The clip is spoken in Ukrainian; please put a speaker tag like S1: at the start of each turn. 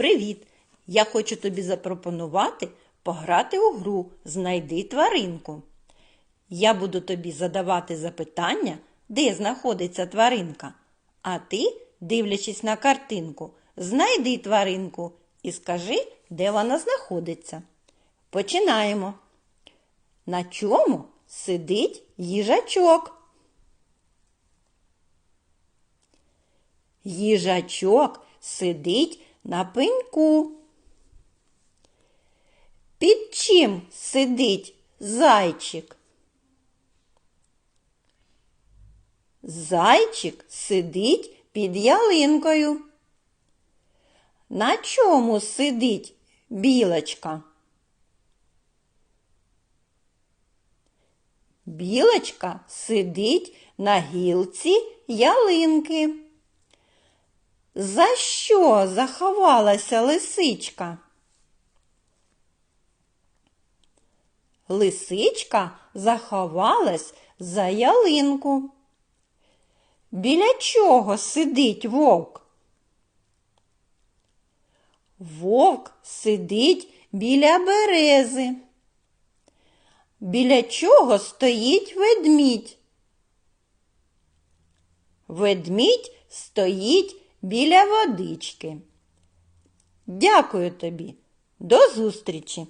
S1: Привіт! Я хочу тобі запропонувати пограти у гру Знайди тваринку. Я буду тобі задавати запитання, де знаходиться тваринка. А ти, дивлячись на картинку, знайди тваринку і скажи, де вона знаходиться. Починаємо. На чому сидить їжачок? Їжачок сидить на пеньку. Під чим сидить зайчик? Зайчик сидить під ялинкою. На чому сидить білочка? Білочка сидить на гілці ялинки. За що заховалася лисичка? Лисичка заховалась за ялинку. Біля чого сидить вовк? Вовк сидить біля берези. Біля чого стоїть ведмідь? Ведмідь стоїть біля водички. Дякую тобі. До зустрічі!